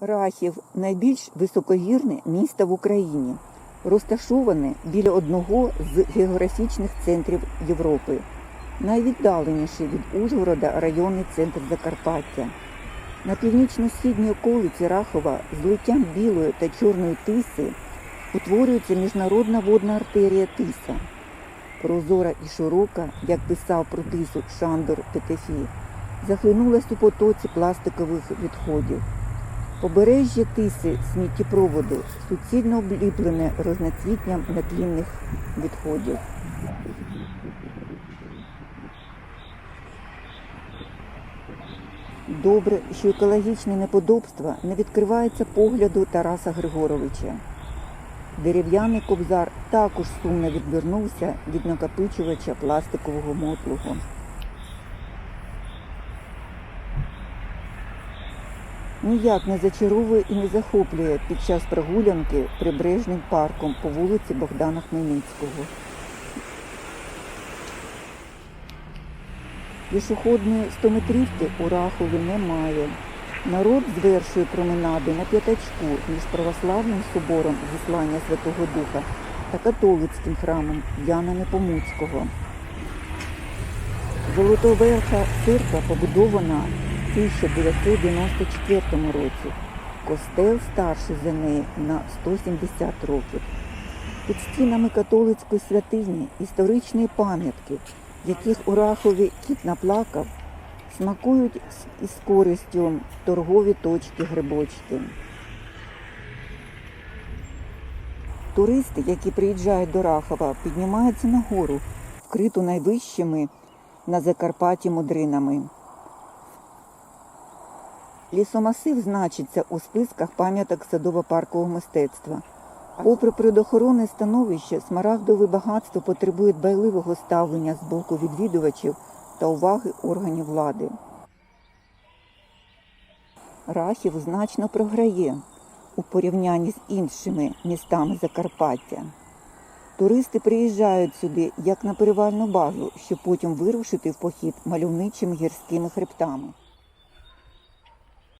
Рахів найбільш високогірне місто в Україні, розташоване біля одного з географічних центрів Європи, найвіддаленіший від Ужгорода районний центр Закарпаття. На північно-східній околиці Рахова злиттям білої та чорної тиси утворюється міжнародна водна артерія Тиса. Прозора і широка, як писав про тису Шандор Петефі, захлинулась у потоці пластикових відходів. Побережжя тиси сміттєпроводу суцільно обліплене розноцвітням нетлінних відходів. Добре, що екологічні неподобства не відкриваються погляду Тараса Григоровича. Дерев'яний кобзар також сумно відвернувся від накопичувача пластикового мотлугу. Ніяк не зачаровує і не захоплює під час прогулянки прибережним парком по вулиці Богдана Хмельницького. Пішохідної стометрівки у Рахові немає. Народ звершує променади на п'ятачку між православним собором зіслання Святого Духа та католицьким храмом Яна Непомуцького. Золотоверха церква побудована 1994 році. Костел старший за неї на 170 років. Під стінами католицької святині історичні пам'ятки, яких у Рахові кіт наплакав, смакують із користю торгові точки грибочки. Туристи, які приїжджають до Рахова, піднімаються на гору, вкриту найвищими на Закарпатті мудринами. Лісомасив значиться у списках пам'яток садово-паркового мистецтва. Попри природоохоронне становище, смарагдове багатство потребує дбайливого ставлення з боку відвідувачів та уваги органів влади. Рахів значно програє у порівнянні з іншими містами Закарпаття. Туристи приїжджають сюди як на перевальну базу, щоб потім вирушити в похід мальовничими гірськими хребтами.